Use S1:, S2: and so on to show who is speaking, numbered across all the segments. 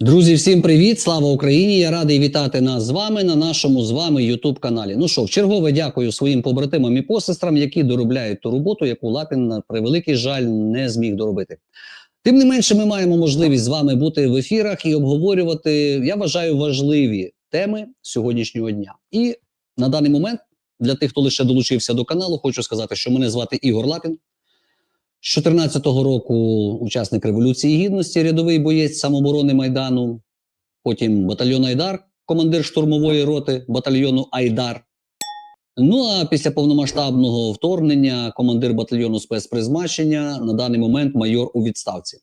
S1: Друзі, всім привіт! Слава Україні! Я радий вітати нас з вами на нашому з вами youtube каналі. Ну що, в чергове дякую своїм побратимам і посестрам, які доробляють ту роботу, яку Лапін на превеликий жаль не зміг доробити. Тим не менше, ми маємо можливість з вами бути в ефірах і обговорювати, я вважаю, важливі теми сьогоднішнього дня. І на даний момент для тих, хто лише долучився до каналу, хочу сказати, що мене звати Ігор Лапін. З 14-го року учасник Революції Гідності, рядовий боєць самооборони Майдану, потім батальйон Айдар, командир штурмової роти батальйону Айдар. Ну а після повномасштабного вторгнення командир батальйону спецпризначення на даний момент майор у відставці.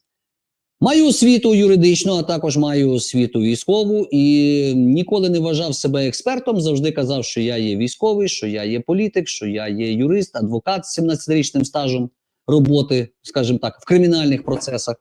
S1: Маю освіту юридичну, а також маю освіту військову і ніколи не вважав себе експертом. Завжди казав, що я є військовий, що я є політик, що я є юрист, адвокат з 17-річним стажем роботи, скажімо так, в кримінальних процесах.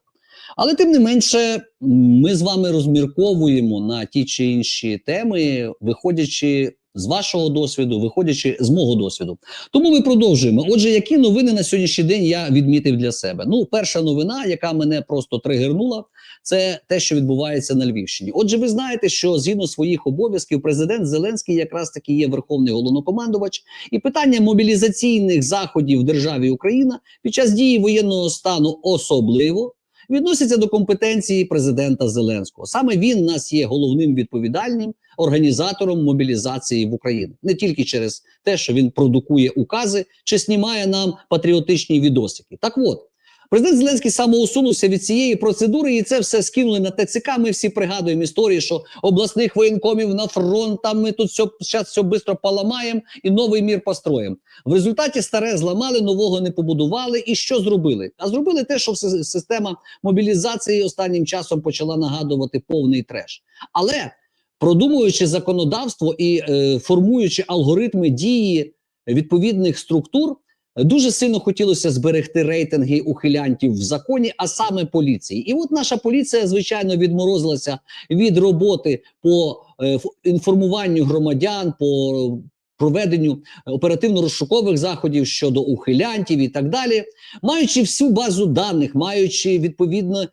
S1: Але тим не менше, ми з вами розмірковуємо на ті чи інші теми, виходячи з вашого досвіду, виходячи з мого досвіду. Тому ми продовжуємо. Отже, які новини на сьогоднішній день я відмітив для себе? Ну, перша новина, яка мене просто тригернула, це те, що відбувається на Львівщині. Отже, ви знаєте, що згідно своїх обов'язків, президент Зеленський якраз таки є верховний головнокомандувач, і питання мобілізаційних заходів в державі Україна під час дії воєнного стану особливо відносяться до компетенції президента Зеленського. Саме він нас є головним відповідальним організатором мобілізації в Україні, не тільки через те, що він продукує укази чи знімає нам патріотичні відосики. Так от. Президент Зеленський самоусунувся від цієї процедури, і це все скинули на ТЦК. Ми всі пригадуємо історії, що обласних воєнкомів на фронт, там ми тут все зараз все швидко поламаємо і новий мір построїмо. В результаті старе зламали, нового не побудували. І що зробили? А зробили те, що система мобілізації останнім часом почала нагадувати повний треш. Але продумуючи законодавство і е, формуючи алгоритми дії відповідних структур. Дуже сильно хотілося зберегти рейтинги ухилянтів в законі, а саме поліції. І от наша поліція, звичайно, відморозилася від роботи по е, інформуванню громадян, по проведенню оперативно-розшукових заходів щодо ухилянтів і так далі, маючи всю базу даних, маючи відповідно е,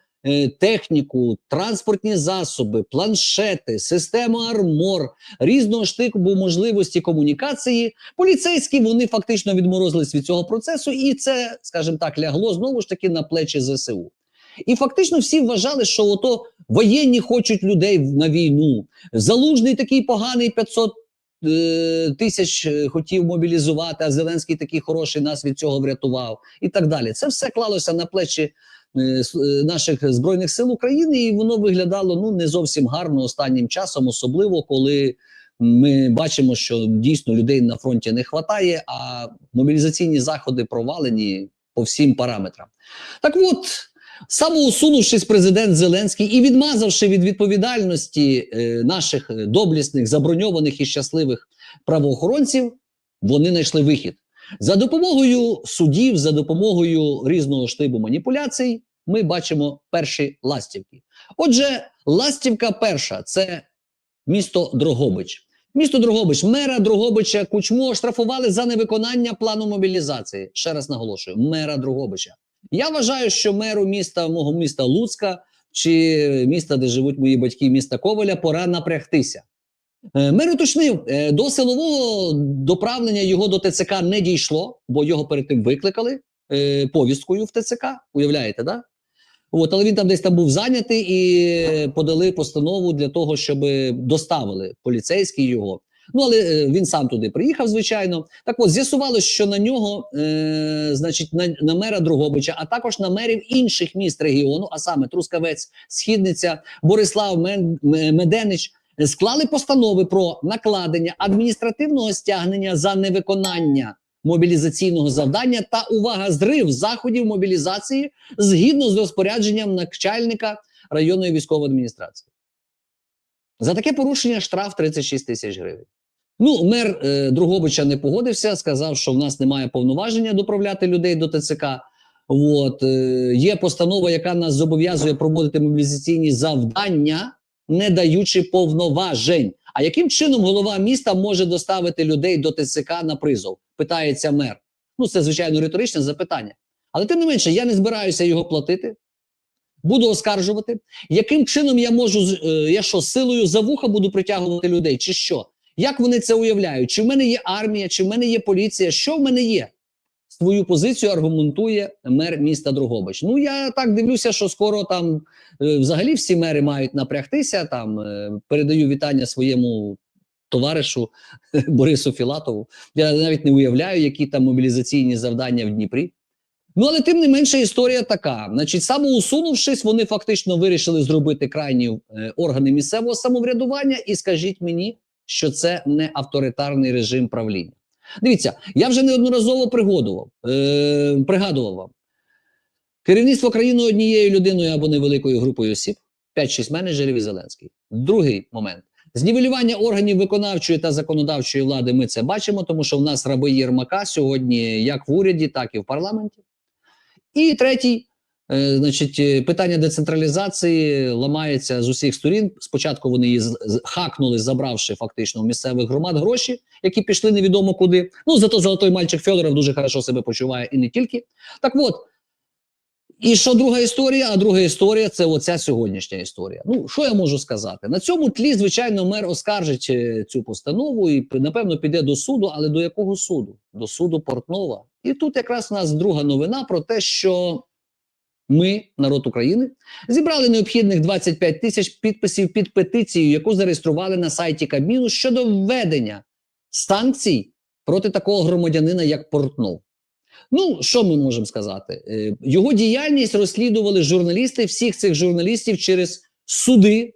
S1: техніку, транспортні засоби, планшети, систему армор, різного штику можливості комунікації. Поліцейські вони фактично відморозились від цього процесу, і це, скажімо так, лягло знову ж таки на плечі ЗСУ. І фактично всі вважали, що ото воєнні хочуть людей на війну. Залужний такий поганий 500 е, тисяч е, хотів мобілізувати, а Зеленський такий хороший нас від цього врятував, і так далі. Це все клалося на плечі е, е, наших збройних сил України, і воно виглядало ну не зовсім гарно останнім часом, особливо коли ми бачимо, що дійсно людей на фронті не вистачає, а мобілізаційні заходи провалені по всім параметрам. Так от. Самоусунувшись президент Зеленський і відмазавши від відповідальності е, наших е, доблісних, заброньованих і щасливих правоохоронців, вони знайшли вихід. За допомогою судів, за допомогою різного штибу маніпуляцій, ми бачимо перші ластівки. Отже, ластівка перша це місто Дрогобич. Місто Дрогобич, мера Дрогобича Кучмо штрафували за невиконання плану мобілізації. Ще раз наголошую, мера Дрогобича. Я вважаю, що меру міста, мого міста Луцька чи міста, де живуть мої батьки, міста Коваля, пора напрягтися. Е, Мер уточнив, е, до силового доправлення його до ТЦК не дійшло, бо його перед тим викликали е, повісткою в ТЦК. Уявляєте, да? От, але він там десь там був зайнятий і подали постанову для того, щоб доставили поліцейські його. Ну, але він сам туди приїхав, звичайно. Так от з'ясувалось, що на нього, е, значить, на, на мера Другобича, а також на мерів інших міст регіону, а саме Трускавець, Східниця, Борислав Мен, Меденич, склали постанови про накладення адміністративного стягнення за невиконання мобілізаційного завдання та увага зрив заходів мобілізації згідно з розпорядженням начальника районної військової адміністрації. За таке порушення штраф 36 тисяч гривень. Ну, мер е, Другобича не погодився, сказав, що в нас немає повноваження доправляти людей до ТЦК. От, е, є постанова, яка нас зобов'язує проводити мобілізаційні завдання, не даючи повноважень. А яким чином голова міста може доставити людей до ТЦК на призов? Питається мер. Ну, це звичайно риторичне запитання. Але тим не менше, я не збираюся його платити. буду оскаржувати. Яким чином я можу е, я що силою за вуха буду притягувати людей, чи що? Як вони це уявляють? Чи в мене є армія, чи в мене є поліція? Що в мене є? Свою позицію аргументує мер міста Дрогобич. Ну я так дивлюся, що скоро там е, взагалі всі мери мають напрягтися. Там е, передаю вітання своєму товаришу Борису Філатову. Я навіть не уявляю, які там мобілізаційні завдання в Дніпрі. Ну, але тим не менше історія така. Значить, самоусунувшись, вони фактично вирішили зробити крайні е, органи місцевого самоврядування, і скажіть мені, що це не авторитарний режим правління. Дивіться, я вже неодноразово пригодував, е, пригадував вам. Керівництво країни однією людиною або невеликою групою осіб, 5-6 менеджерів і Зеленський. Другий момент. Знівелювання органів виконавчої та законодавчої влади ми це бачимо, тому що в нас раби Єрмака сьогодні як в уряді, так і в парламенті. І третій, значить, е, питання децентралізації ламається з усіх сторін. Спочатку вони її хакнули, забравши фактично у місцевих громад гроші, які пішли невідомо куди. Ну зато золотой мальчик Федоров дуже хорошо себе почуває і не тільки. Так от. І що друга історія? А друга історія це оця сьогоднішня історія. Ну що я можу сказати? На цьому тлі, звичайно, мер оскаржить е, цю постанову і напевно піде до суду. Але до якого суду? До суду Портнова. І тут якраз у нас друга новина про те, що ми, народ України, зібрали необхідних 25 тисяч підписів під петицію, яку зареєстрували на сайті Кабміну щодо введення санкцій проти такого громадянина, як Портнов. Ну, що ми можемо сказати? Е, Його діяльність розслідували журналісти. Всіх цих журналістів через суди,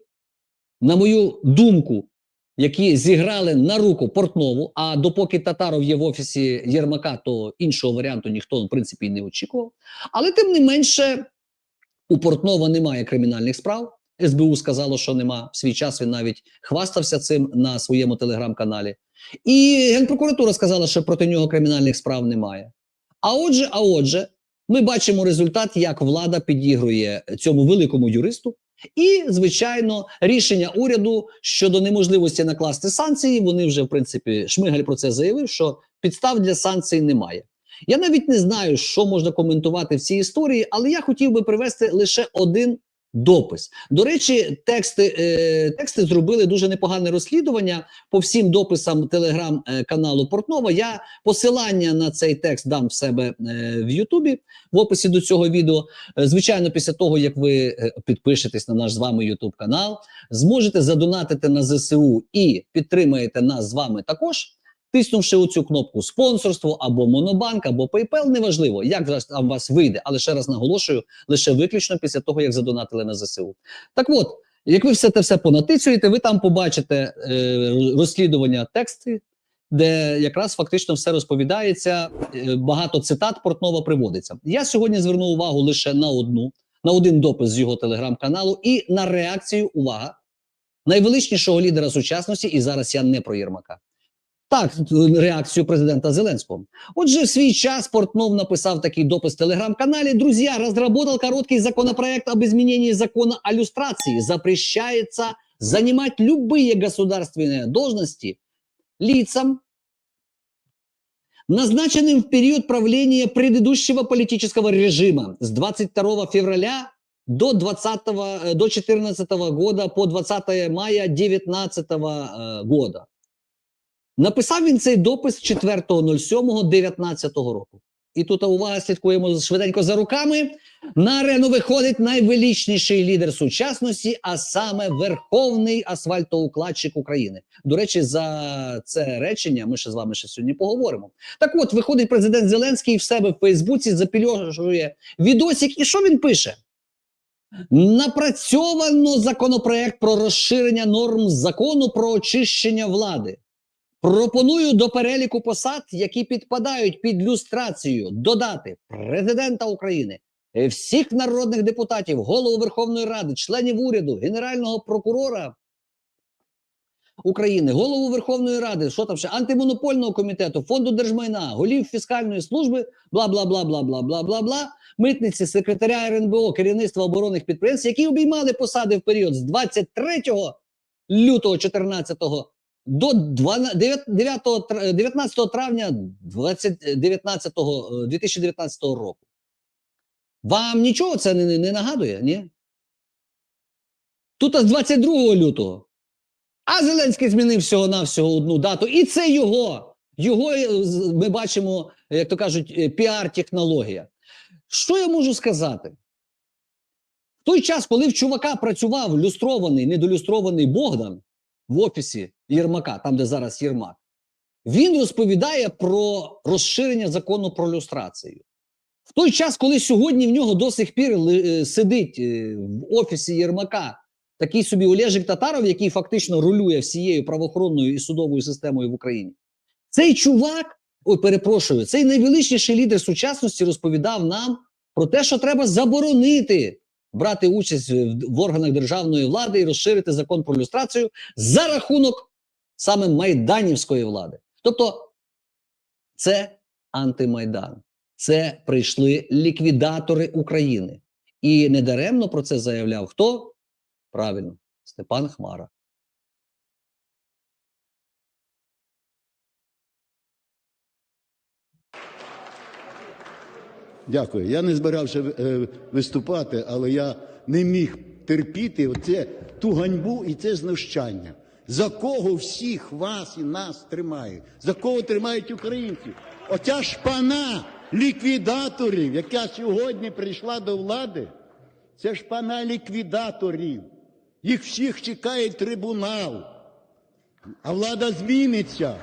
S1: на мою думку, які зіграли на руку Портнову. А допоки Татаров є в офісі Єрмака, то іншого варіанту ніхто в принципі не очікував. Але тим не менше, у Портнова немає кримінальних справ. СБУ сказало, що нема. В свій час він навіть хвастався цим на своєму телеграм-каналі. І Генпрокуратура сказала, що проти нього кримінальних справ немає. А отже, а отже, ми бачимо результат, як влада підігрує цьому великому юристу. І, звичайно, рішення уряду щодо неможливості накласти санкції. Вони вже, в принципі, Шмигаль про це заявив, що підстав для санкцій немає. Я навіть не знаю, що можна коментувати в цій історії, але я хотів би привести лише один допис. До речі, тексти, е, тексти зробили дуже непогане розслідування по всім дописам телеграм-каналу Портнова. Я посилання на цей текст дам в себе е, в Ютубі в описі до цього відео. Е, Звичайно, після того як ви е, підпишетесь на наш з вами Ютуб канал, зможете задонатити на ЗСУ і підтримаєте нас з вами також. Тиснувши оцю кнопку спонсорство або Монобанк, або PayPal, неважливо, як там у вас вийде, але ще раз наголошую, лише виключно після того, як задонатили на ЗСУ. Так от, як ви все те все понатицюєте, ви там побачите е, розслідування тексти, де якраз фактично все розповідається, е, багато цитат Портнова приводиться. Я сьогодні звернув увагу лише на одну, на один допис з його телеграм-каналу і на реакцію, увага, найвеличнішого лідера сучасності, і зараз я не про Єрмака. Так, реакцію президента Зеленського. Отже, в свій час Портнов написав такий допис в телеграм-каналі. Друзья, разработал короткий законопроект об изменении закона о люстрации. Запрещается занимать любые государственные должности лицам, назначенным в период правления предыдущего политического режима с 22 февраля до 20 э, до 14 года по 20 мая 19 э, года. Написав він цей допис 4.07.19 року. І тут увага слідкуємо швиденько за руками. На арену виходить найвеличніший лідер сучасності, а саме верховний асфальтоукладчик України. До речі, за це речення ми ще з вами ще сьогодні поговоримо. Так от, виходить президент Зеленський в себе в Фейсбуці, запільошує відосик, і що він пише? Напрацьовано законопроект про розширення норм закону про очищення влади. Пропоную до переліку посад, які підпадають під люстрацію, додати президента України, е, всіх народних депутатів, голову Верховної Ради, членів уряду, генерального прокурора України, голову Верховної Ради, що там ще антимонопольного комітету, фонду держмайна, голів фіскальної служби, бла бла бла бла бла бла бла бла, митниці, секретаря РНБО, керівництва оборонних підприємств, які обіймали посади в період з 23 лютого 14 до 12 9 тр- 19 травня 20, 19, 2019 року. Вам нічого це не, не нагадує? Ні? Тут з 22 лютого. А Зеленський змінив всього-навсього одну дату. І це його. Його е, ми бачимо, як то кажуть, е, піар-технологія. Що я можу сказати? В той час, коли в чувака працював люстрований, недолюстрований Богдан в офісі Єрмака, там, де зараз Єрмак, він розповідає про розширення закону про люстрацію. В той час, коли сьогодні в нього до сих пір е, сидить е, в офісі Єрмака такий собі Олежик Татаров, який фактично рулює всією правоохоронною і судовою системою в Україні. Цей чувак, ой, перепрошую, цей найвеличніший лідер сучасності розповідав нам про те, що треба заборонити брати участь в, органах державної влади і розширити закон про люстрацію за рахунок саме майданівської влади. Тобто, це антимайдан. Це прийшли ліквідатори України. І недаремно про це заявляв хто? Правильно, Степан Хмара.
S2: Дякую. Я не збирався е, виступати, але я не міг терпіти оце, ту ганьбу і це знущання. За кого всіх вас і нас тримають? За кого тримають українців? Оця шпана ліквідаторів, яка сьогодні прийшла до влади, це шпана ліквідаторів. Їх всіх чекає трибунал. А влада зміниться.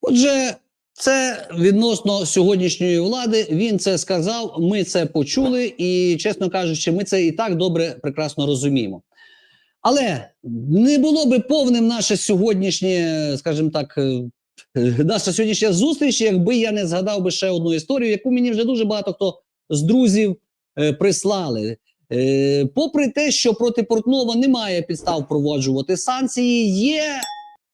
S1: Отже, це відносно сьогоднішньої влади. Він це сказав. Ми це почули, і чесно кажучи, ми це і так добре, прекрасно розуміємо. Але не було би повним наше сьогоднішнє, скажімо так, е, наша сьогоднішня зустріч, якби я не згадав би ще одну історію, яку мені вже дуже багато хто з друзів е, прислали. Е, попри те, що проти Портнова немає підстав впроваджувати санкції, є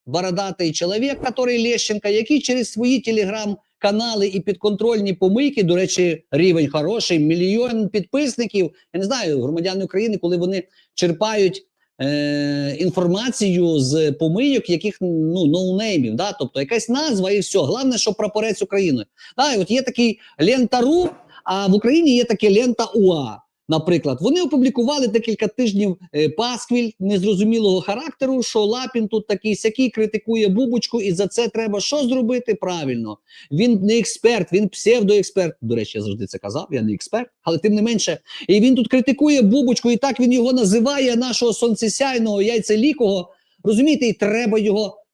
S1: бородатий чоловік, який Лещенко, який через свої телеграм-канали і підконтрольні помийки, до речі, рівень хороший, мільйон підписників. Я не знаю, громадяни України, коли вони черпають е, інформацію з помийок, яких ну ноунеймів, да? тобто якась назва і все. Головне, що прапорець України. Да, і от є такий лента.ру, а в Україні є таке лента УА. Наприклад, вони опублікували декілька тижнів е, пасквіль незрозумілого характеру, що Лапін тут такий сякий критикує бубочку, і за це треба що зробити правильно. Він не експерт, він псевдоексперт. До речі, я завжди це казав. Я не експерт, але тим не менше. І він тут критикує бубочку, і так він його називає нашого сонцесяйного яйцелікого. Розумієте, і треба його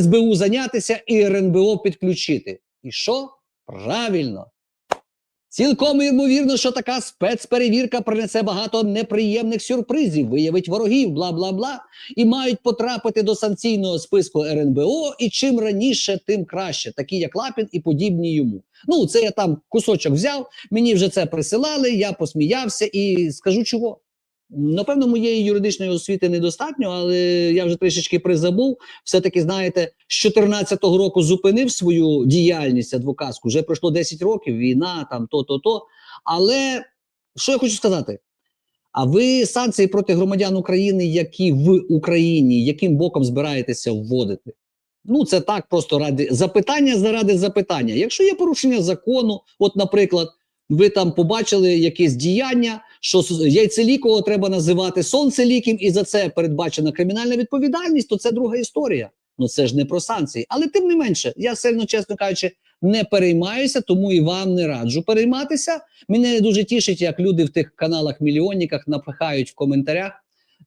S1: СБУ зайнятися і РНБО підключити. І що? Правильно. Цілком ймовірно, що така спецперевірка принесе багато неприємних сюрпризів, виявить ворогів, бла бла бла, і мають потрапити до санкційного списку РНБО. І чим раніше, тим краще, такі як Лапін і подібні йому. Ну, це я там кусочок взяв. Мені вже це присилали. Я посміявся і скажу чого. Напевно, моєї юридичної освіти недостатньо, але я вже трішечки призабув. Все-таки, знаєте, з 14-го року зупинив свою діяльність адвокатську. Вже пройшло 10 років, війна, там то-то-то. Але що я хочу сказати? А ви санкції проти громадян України, які в Україні, яким боком збираєтеся вводити? Ну, це так просто ради запитання заради запитання. Якщо є порушення закону, от, наприклад, ви там побачили якесь діяння, що яйцелікого треба називати сонцеліким, і за це передбачена кримінальна відповідальність, то це друга історія. Ну це ж не про санкції. Але тим не менше, я сильно, чесно кажучи, не переймаюся, тому і вам не раджу перейматися. Мене дуже тішить, як люди в тих каналах мільйонниках напихають в коментарях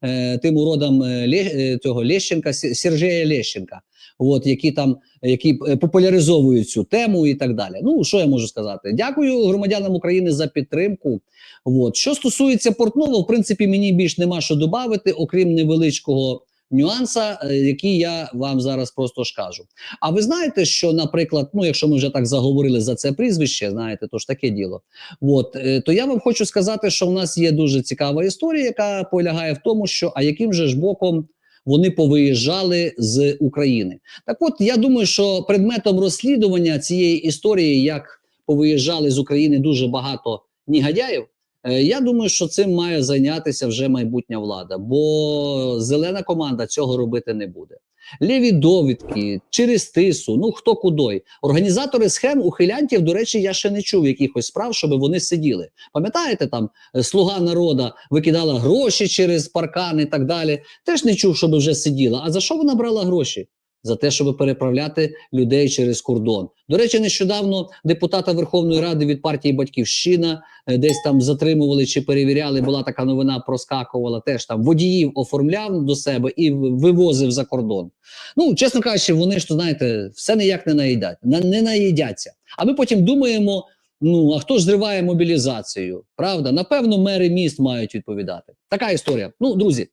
S1: е, тим уродам е, Лє, е, цього Лещенка, Сергія Лещенка, от, які там які популяризовують цю тему і так далі. Ну що я можу сказати? Дякую громадянам України за підтримку. От. Що стосується Портнова, в принципі, мені більш нема що додати, окрім невеличкого нюанса, е, який я вам зараз просто ж кажу. А ви знаєте, що, наприклад, ну якщо ми вже так заговорили за це прізвище, знаєте, то ж таке діло. От е, то я вам хочу сказати, що в нас є дуже цікава історія, яка полягає в тому, що а яким же ж боком вони повиїжджали з України. Так, от я думаю, що предметом розслідування цієї історії, як повиїжджали з України дуже багато негодяїв. Е, Я думаю, що цим має зайнятися вже майбутня влада, бо зелена команда цього робити не буде. ліві довідки через тису, ну хто кудой. Організатори схем ухилянтів, до речі, я ще не чув якихось справ, щоб вони сиділи. Пам'ятаєте, там е, слуга народа викидала гроші через паркан і так далі. Теж не чув, щоб вже сиділа. А за що вона брала гроші? За те, щоб переправляти людей через кордон. До речі, нещодавно депутата Верховної Ради від партії Батьківщина е, десь там затримували чи перевіряли. Була така новина, проскакувала. Теж там водіїв оформляв до себе і вивозив за кордон. Ну, чесно кажучи, вони ж то знаєте, все ніяк не наїдять, на- не наїдяться. А ми потім думаємо: ну а хто ж зриває мобілізацію? Правда, напевно, мери міст мають відповідати. Така історія. Ну, друзі.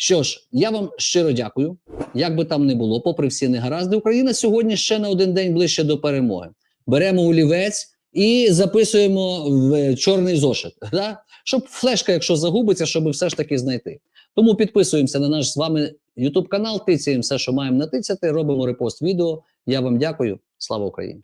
S1: Що ж, я вам щиро дякую. Як би там не було, попри всі негаразди, Україна сьогодні ще на один день ближче до перемоги. Беремо олівець і записуємо в чорний зошит. Да? Щоб флешка, якщо загубиться, щоб все ж таки знайти. Тому підписуємося на наш з вами YouTube канал, тицяємо все, що маємо натицяти, робимо репост відео. Я вам дякую. Слава Україні!